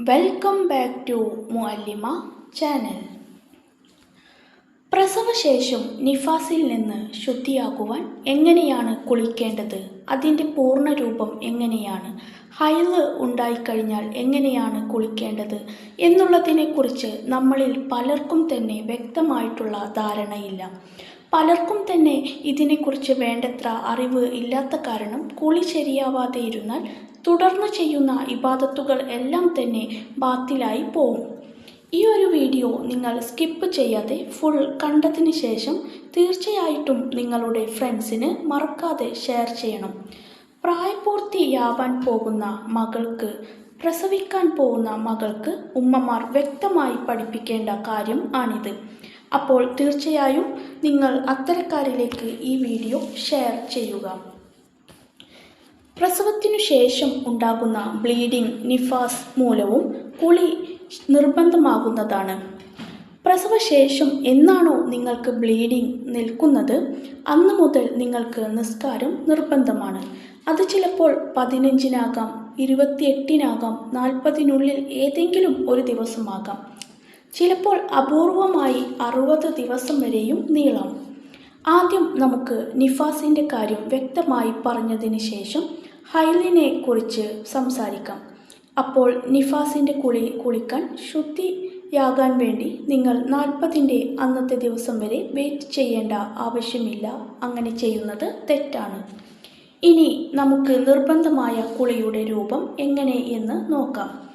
Welcome back to Muallima channel പ്രസവശേഷം നിഫാസിൽ നിന്ന് ശുദ്ധിയാകുവാൻ എങ്ങനെയാണ് കുളിക്കേണ്ടത്? അതിന്റെ പൂർണ രൂപം എങ്ങനെയാണ്? ഹൈൽ ഉണ്ടായിക്കഴിഞ്ഞാൽ എങ്ങനെയാണ് കുളിക്കേണ്ടത്? എന്നുള്ളതിനെക്കുറിച്ച് നമ്മളിൽ പലർക്കും തന്നെ വ്യക്തമായിട്ടുള്ള ധാരണയില്ല. പലർക്കും തന്നെ ഇതിനെക്കുറിച്ച് വേണ്ടത്ര അറിവ് ഇല്ലാത്ത കാരണം കുളി ശരിയാവാതെ ഇരുന്നാൽ തുടർന്ന് ചെയ്യുന്ന ഇബാദത്തുകൾ എല്ലാം തന്നെ ബാത്തിലായി പോകും ഈ ഒരു വീഡിയോ നിങ്ങൾ സ്കിപ്പ് ചെയ്യാതെ ഫുൾ കണ്ടതിന് ശേഷം തീർച്ചയായിട്ടും നിങ്ങളുടെ ഫ്രണ്ട്സിന് മറക്കാതെ ഷെയർ ചെയ്യണം. പ്രായപൂർത്തിയാവാൻ പോകുന്ന മകൾക്ക് പ്രസവിക്കാൻ പോകുന്ന മകൾക്ക് ഉമ്മമാർ വ്യക്തമായി പഠിപ്പിക്കേണ്ട കാര്യം ആണിത്. അപ്പോൾ തീർച്ചയായും നിങ്ങൾ അത്തരക്കാരിലേക്ക് ഈ വീഡിയോ ഷെയർ ചെയ്യുക. പ്രസവത്തിനു ശേഷം ഉണ്ടാകുന്ന ബ്ലീഡിംഗ് നിഫാസ് മൂലവും കുളി നിർബന്ധമാകുന്നതാണ്. പ്രസവശേഷം എന്നാണോ നിങ്ങൾക്ക് ബ്ലീഡിംഗ് നിൽക്കുന്നത് അന്ന് മുതൽ നിങ്ങൾക്ക് നിസ്കാരം നിർബന്ധമാണ്. അത് ചിലപ്പോൾ പതിനഞ്ചിനാകാം ഇരുപത്തിയെട്ടിനാകാം നാൽപ്പതിനുള്ളിൽ ഏതെങ്കിലും ഒരു ദിവസമാകാം. ചിലപ്പോൾ അപൂർവമായി അറുപത് ദിവസം വരെയും നീളാം. ആദ്യം നമുക്ക് നിഫാസിന്റെ കാര്യം വ്യക്തമായി പറഞ്ഞതിന് ശേഷം ഹൈലിനെ കുറിച്ച് സംസാരിക്കാം. അപ്പോൾ നിഫാസിന്റെ കുളി കുളിക്കാൻ ശുദ്ധിയാകാൻ വേണ്ടി നിങ്ങൾ നാൽപ്പതിന്റെ അന്നത്തെ ദിവസം വരെ വെയിറ്റ് ചെയ്യേണ്ട ആവശ്യമില്ല. അങ്ങനെ ചെയ്യുന്നത് തെറ്റാണ്. ഇനി നമുക്ക് നിർബന്ധമായ കുളിയുടെ രൂപം എങ്ങനെ എന്ന് നോക്കാം.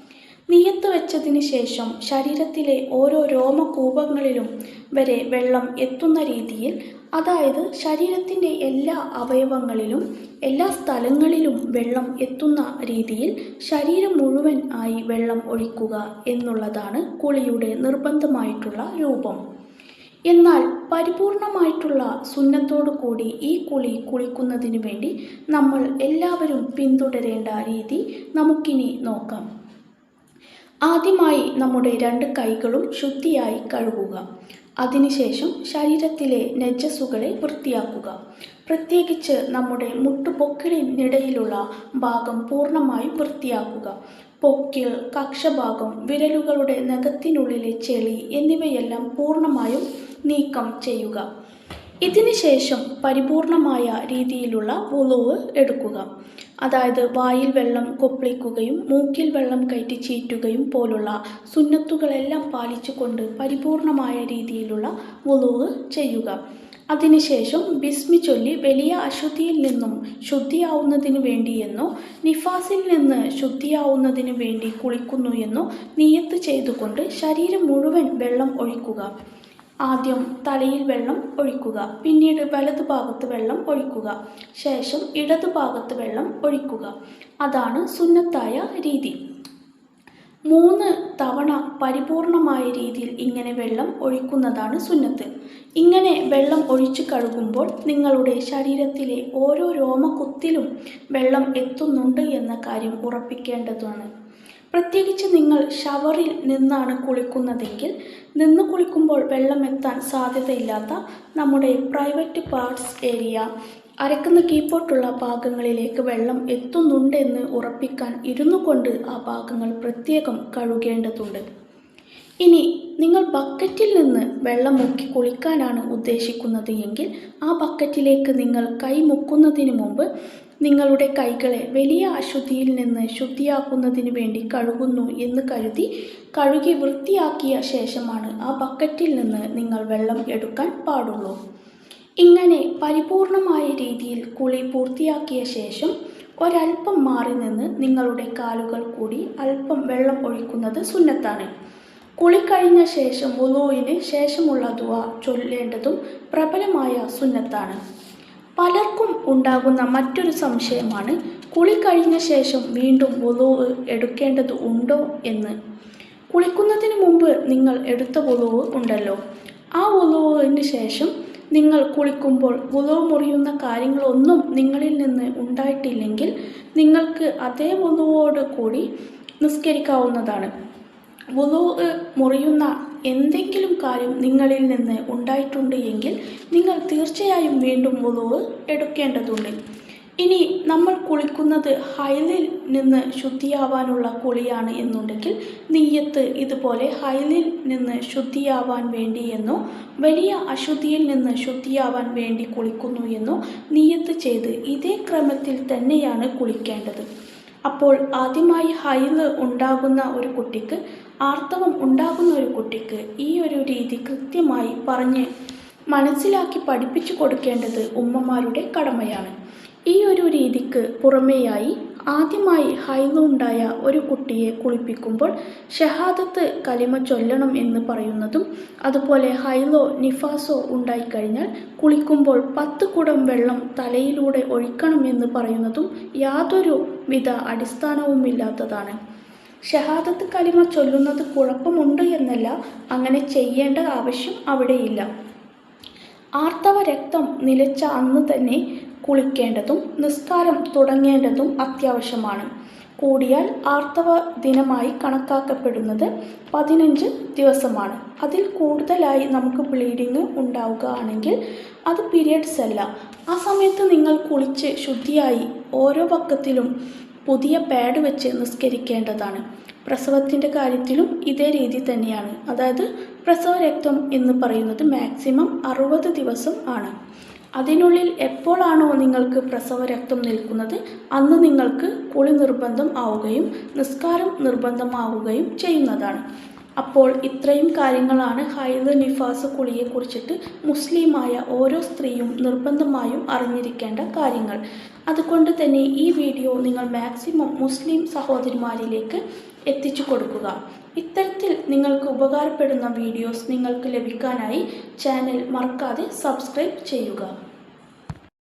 നിയത്ത് വെച്ചതിന് ശേഷം ശരീരത്തിലെ ഓരോ രോമകൂപങ്ങളിലും വരെ വെള്ളം എത്തുന്ന രീതിയിൽ അതായത് ശരീരത്തിന്റെ എല്ലാ അവയവങ്ങളിലും എല്ലാ സ്ഥലങ്ങളിലും വെള്ളം എത്തുന്ന രീതിയിൽ ശരീരം മുഴുവൻ ആയി വെള്ളം ഒഴിക്കുക എന്നുള്ളതാണ് കുളിയുടെ നിർബന്ധമായിട്ടുള്ള രൂപം. എന്നാൽ പരിപൂർണമായിട്ടുള്ള സുന്നത്തോടു കൂടി ഈ കുളി കുളിക്കുന്നതിന് വേണ്ടി നമ്മൾ എല്ലാവരും പിന്തുടരേണ്ട രീതി നമുക്കിനി നോക്കാം. ആദ്യമായി നമ്മുടെ രണ്ട് കൈകളും ശുദ്ധിയായി കഴുകുക. അതിനുശേഷം ശരീരത്തിലെ നെജസ്സുകളെ വൃത്തിയാക്കുക. പ്രത്യേകിച്ച് നമ്മുടെ മുട്ടുപൊക്കിളിനിടയിലുള്ള ഭാഗം പൂർണമായും വൃത്തിയാക്കുക. പൊക്കിൾ കക്ഷഭാഗം വിരലുകളുടെ നഖത്തിനുള്ളിലെ ചെളി എന്നിവയെല്ലാം പൂർണമായും നീക്കം ചെയ്യുക. ഇതിനുശേഷം പരിപൂർണമായ രീതിയിലുള്ള ഉളവ് എടുക്കുക. അതായത് വായിൽ വെള്ളം കൊപ്പിളിക്കുകയും മൂക്കിൽ വെള്ളം കയറ്റി ചീറ്റുകയും പോലുള്ള സുന്നത്തുകളെല്ലാം പാലിച്ചുകൊണ്ട് പരിപൂർണമായ രീതിയിലുള്ള വുളുവ് ചെയ്യുക. അതിനുശേഷം ബിസ്മി ചൊല്ലി വലിയ അശുദ്ധിയിൽ നിന്നും ശുദ്ധിയാവുന്നതിന് വേണ്ടിയെന്നോ നിഫാസിൽ നിന്ന് ശുദ്ധിയാവുന്നതിന് വേണ്ടി കുളിക്കുന്നു എന്നോ നിയത്ത് ചെയ്തുകൊണ്ട് ശരീരം മുഴുവൻ വെള്ളം ഒഴിക്കുക. ആദ്യം തലയിൽ വെള്ളം ഒഴിക്കുക പിന്നീട് വലതു ഭാഗത്ത് വെള്ളം ഒഴിക്കുക ശേഷം ഇടതു ഭാഗത്ത് വെള്ളം ഒഴിക്കുക. അതാണ് സുന്നത്തായ രീതി. മൂന്ന് തവണ പരിപൂർണമായ രീതിയിൽ ഇങ്ങനെ വെള്ളം ഒഴിക്കുന്നതാണ് സുന്നത്ത്. ഇങ്ങനെ വെള്ളം ഒഴിച്ചു കഴുകുമ്പോൾ നിങ്ങളുടെ ശരീരത്തിലെ ഓരോ രോമക്കുത്തിലും വെള്ളം എത്തുന്നുണ്ട് എന്ന കാര്യം ഉറപ്പിക്കേണ്ടതാണ്. പ്രത്യേകിച്ച് നിങ്ങൾ ഷവറിൽ നിന്നാണ് കുളിക്കുന്നതെങ്കിൽ നിന്ന് കുളിക്കുമ്പോൾ വെള്ളം എത്താൻ സാധ്യതയില്ലാത്ത നമ്മുടെ പ്രൈവറ്റ് പാർട്സ് ഏരിയ അരക്കുന്ന കീപ്പോട്ടുള്ള ഭാഗങ്ങളിലേക്ക് വെള്ളം എത്തുന്നുണ്ടെന്ന് ഉറപ്പിക്കാൻ ഇരുന്നു കൊണ്ട് ആ ഭാഗങ്ങൾ പ്രത്യേകം കഴുകേണ്ടതുണ്ട്. ഇനി നിങ്ങൾ ബക്കറ്റിൽ നിന്ന് വെള്ളം മുക്കി കുളിക്കാനാണ് ഉദ്ദേശിക്കുന്നത് എങ്കിൽ ആ ബക്കറ്റിലേക്ക് നിങ്ങൾ കൈ മുക്കുന്നതിന് മുമ്പ് നിങ്ങളുടെ കൈകളെ വലിയ അശുദ്ധിയിൽ നിന്ന് ശുദ്ധിയാക്കുന്നതിന് വേണ്ടി കഴുകുന്നു എന്ന് കരുതി കഴുകി വൃത്തിയാക്കിയ ശേഷമാണ് ആ ബക്കറ്റിൽ നിന്ന് നിങ്ങൾ വെള്ളം എടുക്കാൻ പാടുള്ളൂ. ഇങ്ങനെ പരിപൂർണമായ രീതിയിൽ കുളി പൂർത്തിയാക്കിയ ശേഷം ഒരൽപ്പം മാറി നിന്ന് നിങ്ങളുടെ കാലുകൾ കൂടി അല്പം വെള്ളം ഒഴിക്കുന്നത് സുന്നത്താണ്. കുളി കഴിഞ്ഞ ശേഷം വുളുവിന് ശേഷമുള്ള ദുവ ചൊല്ലേണ്ടതും പ്രബലമായ സുന്നത്താണ്. പലർക്കും ഉണ്ടാകുന്ന മറ്റൊരു സംശയമാണ് കുളി കഴിഞ്ഞ ശേഷം വീണ്ടും വുളു എടുക്കേണ്ടത് ഉണ്ടോ എന്ന്. കുളിക്കുന്നതിന് മുമ്പ് നിങ്ങൾ എടുത്ത വധുവ് ഉണ്ടല്ലോ. ആ വുളുവിന് ശേഷം നിങ്ങൾ കുളിക്കുമ്പോൾ വുളു മുറിയുന്ന കാര്യങ്ങളൊന്നും നിങ്ങളിൽ നിന്ന് ഉണ്ടായിട്ടില്ലെങ്കിൽ നിങ്ങൾക്ക് അതേ വുളുവോട് കൂടി നിസ്കരിക്കാവുന്നതാണ്. വുളു മുറിയുന്ന എന്തെങ്കിലും കാര്യം നിങ്ങളിൽ നിന്ന് ഉണ്ടായിട്ടുണ്ട് എങ്കിൽ നിങ്ങൾ തീർച്ചയായും വീണ്ടും വുളുവ് എടുക്കേണ്ടതുണ്ട്. ഇനി നമ്മൾ കുളിക്കുന്നത് ഹൈലിൽ നിന്ന് ശുദ്ധിയാവാനുള്ള കുളിയാണ് എന്നുണ്ടെങ്കിൽ നെയ്യത്ത് ഇതുപോലെ ഹൈലിൽ നിന്ന് ശുദ്ധിയാവാൻ വേണ്ടി എന്നോ വലിയ അശുദ്ധിയിൽ നിന്ന് ശുദ്ധിയാവാൻ വേണ്ടി കുളിക്കുന്നു എന്നോ നെയ്യത്ത് ചെയ്ത് ഇതേ ക്രമത്തിൽ തന്നെയാണ് കുളിക്കേണ്ടത്. അപ്പോൾ ആദ്യമായി ഹൈന്ന് ഉണ്ടാകുന്ന ഒരു കുട്ടിക്ക് ആർത്തവം ഉണ്ടാകുന്ന ഒരു കുട്ടിക്ക് ഈ ഒരു രീതി കൃത്യമായി പറഞ്ഞ് മനസ്സിലാക്കി പഠിപ്പിച്ചു കൊടുക്കേണ്ടത് ഉമ്മമാരുടെ കടമയാണ്. ഈ ഒരു രീതിക്ക് പുറമേയായി ആദ്യമായി ഹൈലുണ്ടായ ഒരു കുട്ടിയെ കുളിപ്പിക്കുമ്പോൾ ഷഹാദത്ത് കലിമ ചൊല്ലണം എന്ന് പറയുന്നതും അതുപോലെ ഹൈലോ നിഫാസോ ഉണ്ടായിക്കഴിഞ്ഞാൽ കുളിക്കുമ്പോൾ പത്ത് കുടം വെള്ളം തലയിലൂടെ ഒഴിക്കണം എന്ന് പറയുന്നതും യാതൊരു വിധ അടിസ്ഥാനവുമില്ലാത്തതാണ്. ഷഹാദത്ത് കലിമ ചൊല്ലുന്നത് കുഴപ്പമുണ്ട് എന്നല്ല അങ്ങനെ ചെയ്യേണ്ട ആവശ്യം അവിടെയില്ല. ആർത്തവ രക്തം നിലച്ച അന്ന് തന്നെ കുളിക്കേണ്ടതും നിസ്കാരം തുടങ്ങേണ്ടതും അത്യാവശ്യമാണ്. കൂടിയാൽ ആർത്തവ ദിനമായി കണക്കാക്കപ്പെടുന്നത് പതിനഞ്ച് ദിവസമാണ്. അതിൽ കൂടുതലായി നമുക്ക് ബ്ലീഡിങ് ഉണ്ടാവുകയാണെങ്കിൽ അത് പീരിയഡ്സ് അല്ല. ആ സമയത്ത് നിങ്ങൾ കുളിച്ച് ശുദ്ധിയായി ഓരോ പക്കത്തിലും പുതിയ പാഡ് വെച്ച് നിസ്കരിക്കേണ്ടതാണ്. പ്രസവത്തിന്റെ കാര്യത്തിലും ഇതേ രീതി തന്നെയാണ്. അതായത് പ്രസവ രക്തം എന്ന് പറയുന്നത് മാക്സിമം അറുപത് ദിവസം ആണ്. അതിനുള്ളിൽ എപ്പോഴാണോ നിങ്ങൾക്ക് പ്രസവ രക്തം നിൽക്കുന്നത് അന്ന് നിങ്ങൾക്ക് കുളി നിർബന്ധം ആവുകയും നിസ്കാരം നിർബന്ധമാവുകയും ചെയ്യുന്നതാണ്. അപ്പോൾ ഇത്രയും കാര്യങ്ങളാണ് ഹൈദ് നിഫാസ് കുളിയെ കുറിച്ചിട്ട് മുസ്ലിമായ ഓരോ സ്ത്രീയും നിർബന്ധമായും അറിഞ്ഞിരിക്കേണ്ട കാര്യങ്ങൾ. അതുകൊണ്ട് തന്നെ ഈ വീഡിയോ നിങ്ങൾ മാക്സിമം മുസ്ലിം സഹോദരിമാരിലേക്ക് എത്തിച്ചു കൊടുക്കുക. ഇത്തരത്തിൽ നിങ്ങൾക്ക് ഉപകാരപ്പെടുന്ന വീഡിയോസ് നിങ്ങൾക്ക് ലഭിക്കാനായി ചാനൽ മറക്കാതെ സബ്സ്ക്രൈബ് ചെയ്യുക.